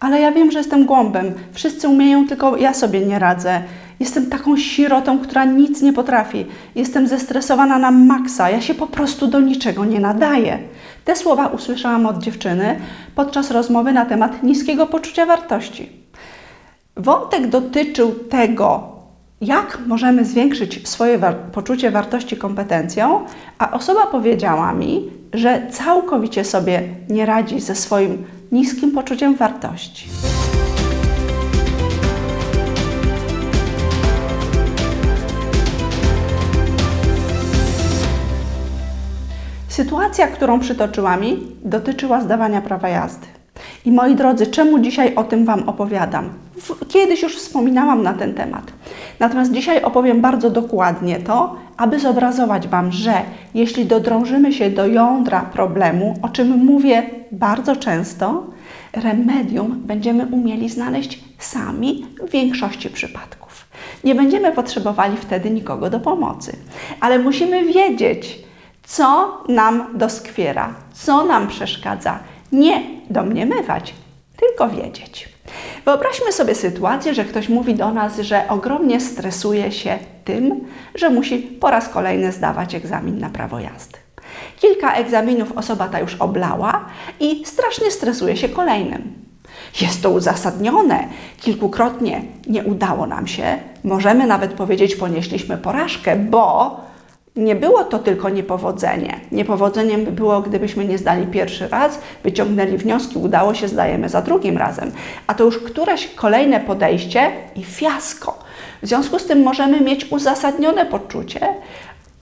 Ale ja wiem, że jestem głąbem. Wszyscy umieją, tylko ja sobie nie radzę. Jestem taką sirotą, która nic nie potrafi. Jestem zestresowana na maksa. Ja się po prostu do niczego nie nadaję. Te słowa usłyszałam od dziewczyny podczas rozmowy na temat niskiego poczucia wartości. Wątek dotyczył tego, jak możemy zwiększyć swoje wa- poczucie wartości kompetencją, a osoba powiedziała mi, że całkowicie sobie nie radzi ze swoim niskim poczuciem wartości. Sytuacja, którą przytoczyła mi, dotyczyła zdawania prawa jazdy. I moi drodzy, czemu dzisiaj o tym Wam opowiadam? Kiedyś już wspominałam na ten temat. Natomiast dzisiaj opowiem bardzo dokładnie to, aby zobrazować Wam, że jeśli dodrążymy się do jądra problemu, o czym mówię bardzo często, remedium będziemy umieli znaleźć sami w większości przypadków. Nie będziemy potrzebowali wtedy nikogo do pomocy, ale musimy wiedzieć, co nam doskwiera, co nam przeszkadza. Nie domniemywać, tylko wiedzieć. Wyobraźmy sobie sytuację, że ktoś mówi do nas, że ogromnie stresuje się tym, że musi po raz kolejny zdawać egzamin na prawo jazdy. Kilka egzaminów osoba ta już oblała i strasznie stresuje się kolejnym. Jest to uzasadnione. Kilkukrotnie nie udało nam się, możemy nawet powiedzieć, ponieśliśmy porażkę, bo nie było to tylko niepowodzenie. Niepowodzeniem by było, gdybyśmy nie zdali pierwszy raz, wyciągnęli wnioski, udało się, zdajemy za drugim razem. A to już któreś kolejne podejście i fiasko. W związku z tym możemy mieć uzasadnione poczucie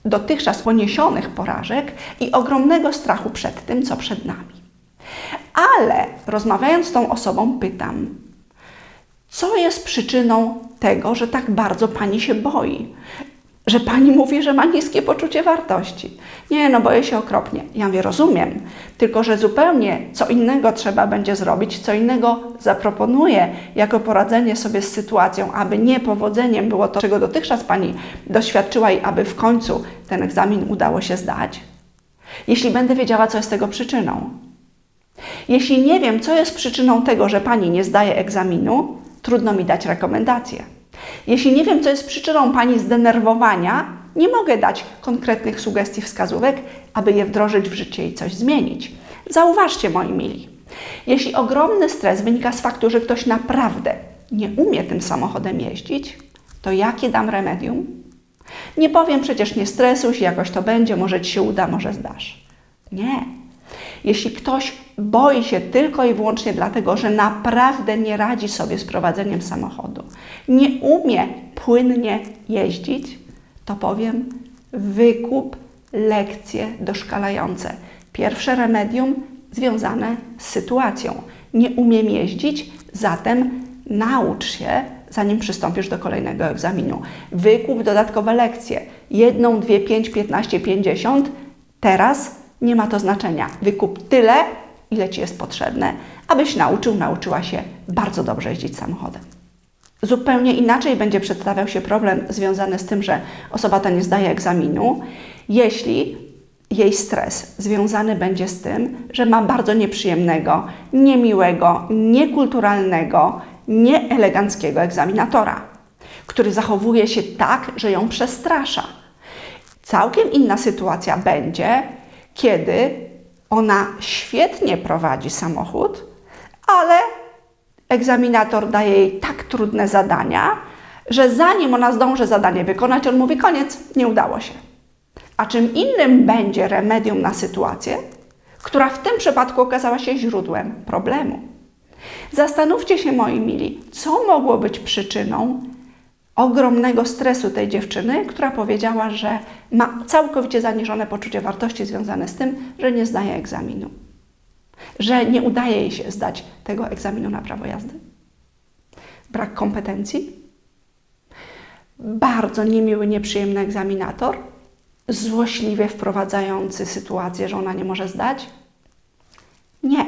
dotychczas poniesionych porażek i ogromnego strachu przed tym, co przed nami. Ale rozmawiając z tą osobą, pytam, co jest przyczyną tego, że tak bardzo pani się boi? Że pani mówi, że ma niskie poczucie wartości. Nie, no boję się okropnie. Ja mówię, rozumiem, tylko że zupełnie co innego trzeba będzie zrobić, co innego zaproponuję jako poradzenie sobie z sytuacją, aby nie powodzeniem było to, czego dotychczas pani doświadczyła i aby w końcu ten egzamin udało się zdać. Jeśli będę wiedziała, co jest tego przyczyną. Jeśli nie wiem, co jest przyczyną tego, że pani nie zdaje egzaminu, trudno mi dać rekomendacje. Jeśli nie wiem, co jest przyczyną pani zdenerwowania, nie mogę dać konkretnych sugestii, wskazówek, aby je wdrożyć w życie i coś zmienić. Zauważcie, moi mili, jeśli ogromny stres wynika z faktu, że ktoś naprawdę nie umie tym samochodem jeździć, to jakie dam remedium? Nie powiem przecież nie stresuj się, jakoś to będzie, może ci się uda, może zdasz. Nie. Jeśli ktoś boi się tylko i wyłącznie dlatego, że naprawdę nie radzi sobie z prowadzeniem samochodu, nie umie płynnie jeździć, to powiem wykup lekcje doszkalające. Pierwsze remedium związane z sytuacją. Nie umiem jeździć, zatem naucz się, zanim przystąpisz do kolejnego egzaminu. Wykup dodatkowe lekcje. Jedną, dwie, pięć, piętnaście, pięćdziesiąt. Teraz nie ma to znaczenia. Wykup tyle, ile Ci jest potrzebne, abyś nauczył, nauczyła się bardzo dobrze jeździć samochodem. Zupełnie inaczej będzie przedstawiał się problem związany z tym, że osoba ta nie zdaje egzaminu, jeśli jej stres związany będzie z tym, że ma bardzo nieprzyjemnego, niemiłego, niekulturalnego, nieeleganckiego egzaminatora, który zachowuje się tak, że ją przestrasza. Całkiem inna sytuacja będzie, kiedy ona świetnie prowadzi samochód, ale egzaminator daje jej tak trudne zadania, że zanim ona zdąży zadanie wykonać, on mówi: koniec, nie udało się. A czym innym będzie remedium na sytuację, która w tym przypadku okazała się źródłem problemu. Zastanówcie się, moi mili, co mogło być przyczyną ogromnego stresu tej dziewczyny, która powiedziała, że ma całkowicie zaniżone poczucie wartości związane z tym, że nie zdaje egzaminu, że nie udaje jej się zdać tego egzaminu na prawo jazdy. Brak kompetencji, bardzo niemiły, nieprzyjemny egzaminator, złośliwie wprowadzający sytuację, że ona nie może zdać. Nie.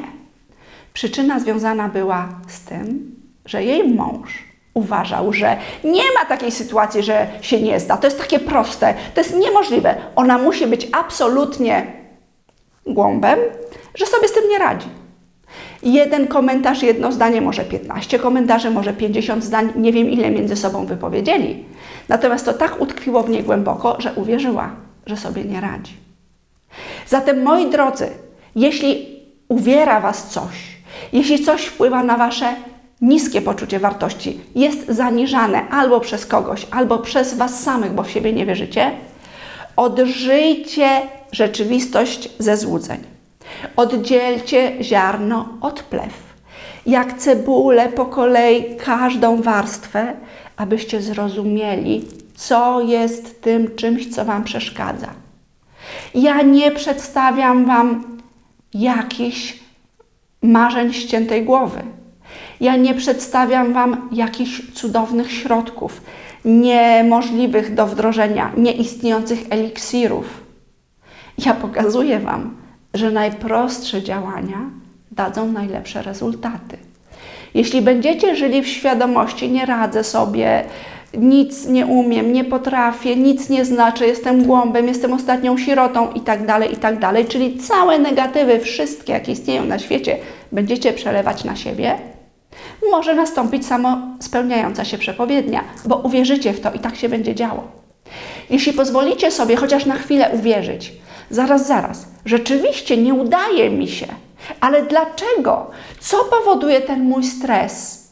Przyczyna związana była z tym, że jej mąż uważał, że nie ma takiej sytuacji, że się nie zda. To jest takie proste, to jest niemożliwe. Ona musi być absolutnie głąbem, że sobie z tym nie radzi. Jeden komentarz, jedno zdanie, może 15 komentarzy, może 50 zdań, nie wiem ile między sobą wypowiedzieli. Natomiast to tak utkwiło w niej głęboko, że uwierzyła, że sobie nie radzi. Zatem, moi drodzy, jeśli uwiera Was coś, jeśli coś wpływa na Wasze niskie poczucie wartości, jest zaniżane albo przez kogoś, albo przez Was samych, bo w siebie nie wierzycie, odżyjcie rzeczywistość ze złudzeń. Oddzielcie ziarno od plew. Jak cebulę po kolei każdą warstwę, abyście zrozumieli, co jest tym czymś, co Wam przeszkadza. Ja nie przedstawiam Wam jakichś marzeń ściętej głowy. Ja nie przedstawiam Wam jakichś cudownych środków, niemożliwych do wdrożenia, nieistniejących eliksirów. Ja pokazuję Wam, że najprostsze działania dadzą najlepsze rezultaty. Jeśli będziecie żyli w świadomości, nie radzę sobie, nic nie umiem, nie potrafię, nic nie znaczy, jestem głąbem, jestem ostatnią sirotą i tak dalej, i tak czyli całe negatywy, wszystkie, jakie istnieją na świecie, będziecie przelewać na siebie, może nastąpić samo spełniająca się przepowiednia, bo uwierzycie w to i tak się będzie działo. Jeśli pozwolicie sobie chociaż na chwilę uwierzyć, zaraz, zaraz, rzeczywiście nie udaje mi się, ale dlaczego? Co powoduje ten mój stres?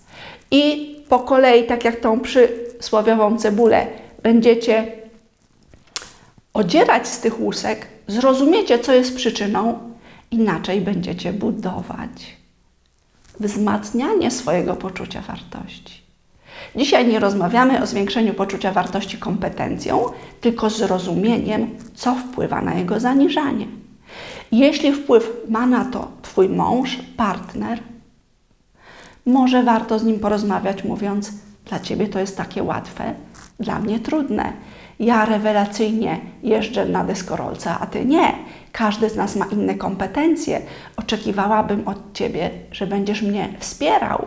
I po kolei, tak jak tą przysłowiową cebulę, będziecie odzierać z tych łusek, zrozumiecie, co jest przyczyną, inaczej będziecie budować wzmacnianie swojego poczucia wartości. Dzisiaj nie rozmawiamy o zwiększeniu poczucia wartości kompetencją, tylko zrozumieniem, co wpływa na jego zaniżanie. Jeśli wpływ ma na to Twój mąż, partner, może warto z nim porozmawiać, mówiąc: Dla Ciebie to jest takie łatwe, dla mnie trudne. Ja rewelacyjnie jeżdżę na deskorolce, a Ty nie. Każdy z nas ma inne kompetencje. Oczekiwałabym od Ciebie, że będziesz mnie wspierał.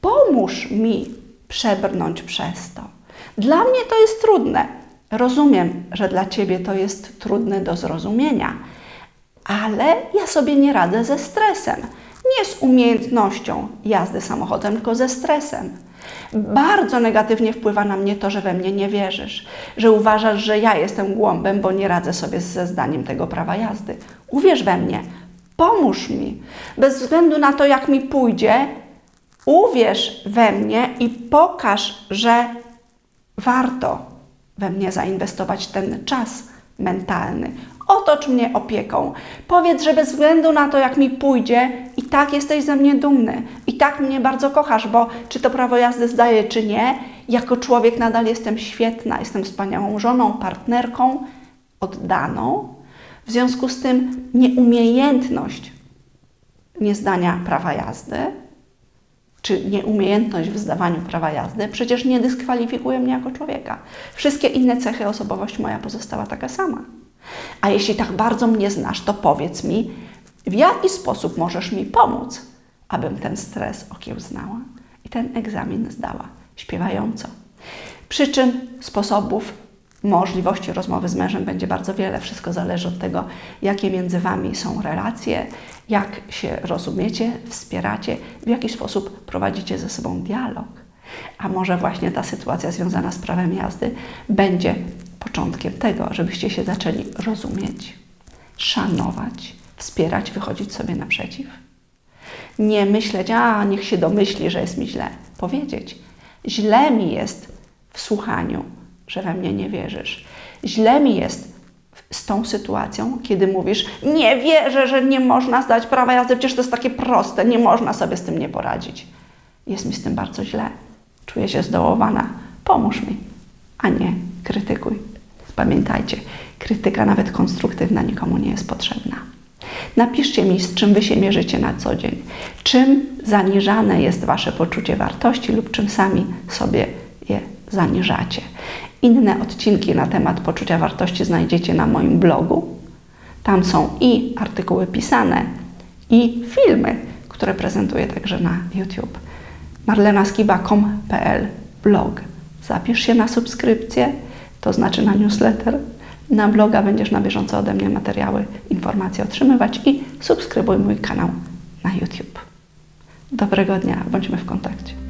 Pomóż mi przebrnąć przez to. Dla mnie to jest trudne. Rozumiem, że dla Ciebie to jest trudne do zrozumienia, ale ja sobie nie radzę ze stresem. Nie z umiejętnością jazdy samochodem, tylko ze stresem. Bardzo negatywnie wpływa na mnie to, że we mnie nie wierzysz, że uważasz, że ja jestem głąbem, bo nie radzę sobie ze zdaniem tego prawa jazdy. Uwierz we mnie, pomóż mi. Bez względu na to, jak mi pójdzie, uwierz we mnie i pokaż, że warto we mnie zainwestować ten czas mentalny. Otocz mnie opieką. Powiedz, że bez względu na to, jak mi pójdzie, i tak jesteś ze mnie dumny, i tak mnie bardzo kochasz, bo czy to prawo jazdy zdaję, czy nie, jako człowiek nadal jestem świetna, jestem wspaniałą żoną, partnerką, oddaną. W związku z tym nieumiejętność niezdania prawa jazdy, czy nieumiejętność w zdawaniu prawa jazdy, przecież nie dyskwalifikuje mnie jako człowieka. Wszystkie inne cechy osobowość moja pozostała taka sama. A jeśli tak bardzo mnie znasz, to powiedz mi, w jaki sposób możesz mi pomóc, abym ten stres okiełznała i ten egzamin zdała śpiewająco. Przy czym sposobów, możliwości rozmowy z mężem będzie bardzo wiele. Wszystko zależy od tego, jakie między Wami są relacje, jak się rozumiecie, wspieracie, w jaki sposób prowadzicie ze sobą dialog. A może właśnie ta sytuacja związana z prawem jazdy będzie początkiem tego, żebyście się zaczęli rozumieć, szanować, wspierać, wychodzić sobie naprzeciw. Nie myśleć, a niech się domyśli, że jest mi źle. Powiedzieć, źle mi jest w słuchaniu, że we mnie nie wierzysz. Źle mi jest z tą sytuacją, kiedy mówisz, nie wierzę, że nie można zdać prawa jazdy, przecież to jest takie proste, nie można sobie z tym nie poradzić. Jest mi z tym bardzo źle. Czuję się zdołowana. Pomóż mi, a nie krytykuj. Pamiętajcie, krytyka nawet konstruktywna nikomu nie jest potrzebna. Napiszcie mi, z czym Wy się mierzycie na co dzień. Czym zaniżane jest Wasze poczucie wartości lub czym sami sobie je zaniżacie. Inne odcinki na temat poczucia wartości znajdziecie na moim blogu. Tam są i artykuły pisane, i filmy, które prezentuję także na YouTube. marlenaskiba.com.pl blog. Zapisz się na subskrypcję to znaczy na newsletter. Na bloga będziesz na bieżąco ode mnie materiały, informacje otrzymywać i subskrybuj mój kanał na YouTube. Dobrego dnia, bądźmy w kontakcie.